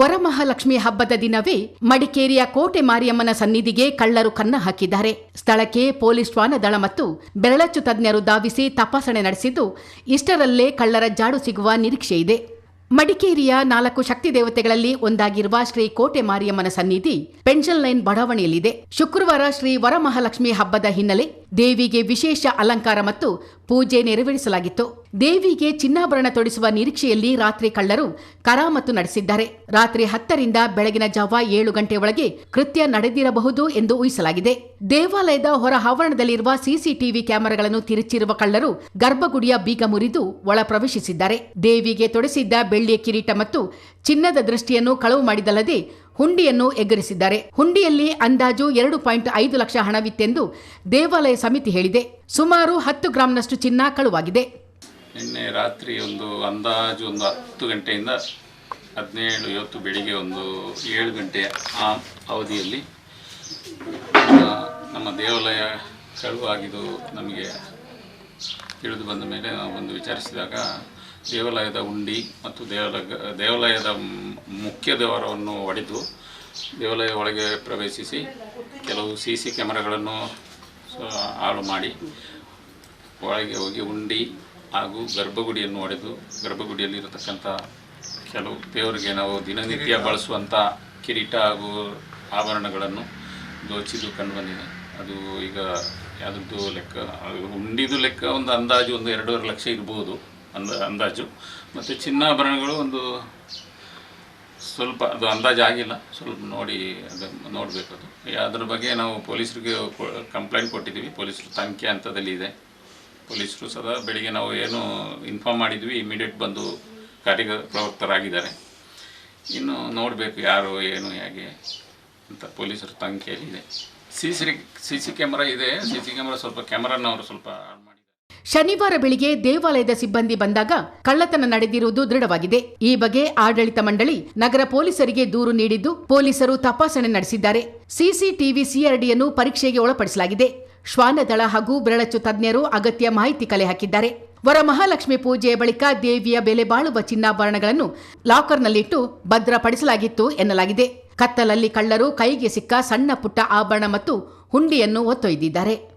ವರಮಹಾಲಕ್ಷ್ಮಿ ಹಬ್ಬದ ದಿನವೇ ಮಡಿಕೇರಿಯ ಕೋಟೆ ಮಾರಿಯಮ್ಮನ ಸನ್ನಿಧಿಗೆ ಕಳ್ಳರು ಕನ್ನ ಹಾಕಿದ್ದಾರೆ. ಸ್ಥಳಕ್ಕೆ ಪೊಲೀಸ್ ಶ್ವಾನ ದಳ ಮತ್ತು ಬೆರಳಚ್ಚು ತಜ್ಞರು ಧಾವಿಸಿ ತಪಾಸಣೆ ನಡೆಸಿದ್ದು, ಇಷ್ಟರಲ್ಲೇ ಕಳ್ಳರ ಜಾಡು ಸಿಗುವ ನಿರೀಕ್ಷೆ ಇದೆ. ಮಡಿಕೇರಿಯ ನಾಲ್ಕು ಶಕ್ತಿ ದೇವತೆಗಳಲ್ಲಿ ಒಂದಾಗಿರುವ ಶ್ರೀ ಕೋಟೆ ಮಾರಿಯಮ್ಮನ ಸನ್ನಿಧಿ ಪೆನ್ಷನ್ ಲೈನ್ ಬಡಾವಣೆಯಲ್ಲಿದೆ. ಶುಕ್ರವಾರ ಶ್ರೀ ವರಮಹಾಲಕ್ಷ್ಮಿ ಹಬ್ಬದ ಹಿನ್ನೆಲೆ ದೇವಿಗೆ ವಿಶೇಷ ಅಲಂಕಾರ ಮತ್ತು ಪೂಜೆ ನೆರವೇರಿಸಲಾಗಿತ್ತು. ದೇವಿಗೆ ಚಿನ್ನಾಭರಣ ತೊಡಿಸುವ ನಿರೀಕ್ಷೆಯಲ್ಲಿ ರಾತ್ರಿ ಕಳ್ಳರು ಕರಾಮತ್ತು ನಡೆಸಿದ್ದಾರೆ. ರಾತ್ರಿ ಹತ್ತರಿಂದ ಬೆಳಗಿನ ಜಾವ ಏಳು ಗಂಟೆ ಒಳಗೆ ಕೃತ್ಯ ನಡೆದಿರಬಹುದು ಎಂದು ಊಹಿಸಲಾಗಿದೆ. ದೇವಾಲಯದ ಹೊರ ಆವರಣದಲ್ಲಿರುವ ಸಿಸಿಟಿವಿ ಕ್ಯಾಮೆರಾಗಳನ್ನು ತಿರುಚಿರುವ ಕಳ್ಳರು ಗರ್ಭಗುಡಿಯ ಬೀಗ ಮುರಿದು ಒಳ ಪ್ರವೇಶಿಸಿದ್ದಾರೆ. ದೇವಿಗೆ ತೊಡಿಸಿದ್ದ ಬೆಳ್ಳಿಯ ಕಿರೀಟ ಮತ್ತು ಚಿನ್ನದ ದೃಷ್ಟಿಯನ್ನು ಕಳವು ಮಾಡಿದಲ್ಲದೆ ಹುಂಡಿಯನ್ನು ಎಗ್ಗರಿಸಿದ್ದಾರೆ ಹುಂಡಿಯಲ್ಲಿ ಅಂದಾಜು ಎರಡು ಪಾಯಿಂಟ್ ಐದು ಲಕ್ಷ ಹಣವಿತ್ತೆಂದು ದೇವಾಲಯ ಸಮಿತಿ ಹೇಳಿದೆ. ಸುಮಾರು ಹತ್ತು ಗ್ರಾಂನಷ್ಟು ಚಿನ್ನ ಕಳುವಾಗಿದೆ. ನಿನ್ನೆ ರಾತ್ರಿ ಒಂದು ಅಂದಾಜು ಒಂದು ಹತ್ತು ಗಂಟೆಯಿಂದ ಹದಿನೇಳು ಇವತ್ತು ಬೆಳಿಗ್ಗೆ ಒಂದು ಏಳು ಗಂಟೆಯ ಆ ಅವಧಿಯಲ್ಲಿ ನಮ್ಮ ದೇವಾಲಯ ಕಳುವಾಗಿದ್ದು ನಮಗೆ ತಿಳಿದು ಬಂದ ಮೇಲೆ ನಾವು ಒಂದು ವಿಚಾರಿಸಿದಾಗ ದೇವಾಲಯದ ಉಂಡಿ ಮತ್ತು ದೇವಾಲಯ, ದೇವಾಲಯದ ಮುಖ್ಯ ದೇವರವನ್ನು ಒಡೆದು ದೇವಾಲಯ ಒಳಗೆ ಪ್ರವೇಶಿಸಿ ಕೆಲವು ಸಿ ಸಿ ಕ್ಯಾಮರಾಗಳನ್ನು ಹಾಳು ಮಾಡಿ ಒಳಗೆ ಹೋಗಿ ಉಂಡಿ ಹಾಗೂ ಗರ್ಭಗುಡಿಯನ್ನು ಒಡೆದು ಗರ್ಭಗುಡಿಯಲ್ಲಿರತಕ್ಕಂಥ ಕೆಲವು ದೇವರಿಗೆ ನಾವು ದಿನನಿತ್ಯ ಬಳಸುವಂಥ ಕಿರೀಟ ಹಾಗೂ ಆಭರಣಗಳನ್ನು ದೋಚಿದ್ದು ಕಂಡು ಬಂದಿದೆ. ಅದು ಈಗ ಯಾವುದ್ರದ್ದು ಲೆಕ್ಕ ಉಂಡಿದು ಲೆಕ್ಕ ಒಂದು ಅಂದಾಜು ಒಂದು ಎರಡೂವರೆ ಲಕ್ಷ ಇರ್ಬೋದು ಅಂದ ಅಂದಾಜು. ಮತ್ತು ಚಿನ್ನಾಭರಣಗಳು ಒಂದು ಸ್ವಲ್ಪ ಅದು ಅಂದಾಜು ಆಗಿಲ್ಲ. ಸ್ವಲ್ಪ ನೋಡಿ ಅದು ನೋಡಬೇಕು ಅದು. ಅದ್ರ ಬಗ್ಗೆ ನಾವು ಪೊಲೀಸರಿಗೆ ಕಂಪ್ಲೇಂಟ್ ಕೊಟ್ಟಿದ್ದೀವಿ. ಪೊಲೀಸರು ತನಿಖೆ ಹಂತದಲ್ಲಿ ಇದೆ. ಪೊಲೀಸರು ಸದಾ ಬೆಳಿಗ್ಗೆ ನಾವು ಏನು ಇನ್ಫಾರ್ಮ್ ಮಾಡಿದ್ವಿ ಇಮಿಡಿಯೇಟ್ ಬಂದು ಕಾರ್ಯ ಪ್ರವರ್ತರಾಗಿದ್ದಾರೆ ಇನ್ನು ನೋಡಬೇಕು ಯಾರು, ಏನು, ಹೇಗೆ ಅಂತ ಪೊಲೀಸರು ತನಿಖೆಯಲ್ಲಿ ಇದೆ C C C C camera ಇದೆ ಸಿ ಸಿ ಕ್ಯಾಮರಾ ಸ್ವಲ್ಪ ಕ್ಯಾಮ್ರಾನ ಅವರು ಸ್ವಲ್ಪ ಶನಿವಾರ ಬೆಳಿಗ್ಗೆ ದೇವಾಲಯದ ಸಿಬ್ಬಂದಿ ಬಂದಾಗ ಕಳ್ಳತನ ನಡೆದಿರುವುದು ದೃಢವಾಗಿದೆ. ಈ ಬಗ್ಗೆ ಆಡಳಿತ ಮಂಡಳಿ ನಗರ ಪೊಲೀಸರಿಗೆ ದೂರು ನೀಡಿದ್ದು ಪೊಲೀಸರು ತಪಾಸಣೆ ನಡೆಸಿದ್ದಾರೆ. ಸಿಸಿಟಿವಿ ಸಿಆರ್ಡಿಯನ್ನು ಪರೀಕ್ಷೆಗೆ ಒಳಪಡಿಸಲಾಗಿದೆ. ಶ್ವಾನದಳ ಹಾಗೂ ಬೆರಳಚ್ಚು ತಜ್ಞರು ಅಗತ್ಯ ಮಾಹಿತಿ ಕಲೆ ಹಾಕಿದ್ದಾರೆ. ವರಮಹಾಲಕ್ಷ್ಮಿ ಪೂಜೆಯ ಬಳಿಕ ದೇವಿಯ ಬೆಲೆ ಬಾಳುವ ಚಿನ್ನಾಭರಣಗಳನ್ನು ಲಾಕರ್ನಲ್ಲಿಟ್ಟು ಭದ್ರಪಡಿಸಲಾಗಿತ್ತು ಎನ್ನಲಾಗಿದೆ. ಕತ್ತಲಲ್ಲಿ ಕಳ್ಳರು ಕೈಗೆ ಸಿಕ್ಕ ಸಣ್ಣ ಪುಟ್ಟ ಆಭರಣ ಮತ್ತು ಹುಂಡಿಯನ್ನು ಒತ್ತೊಯ್ದಿದ್ದಾರೆ.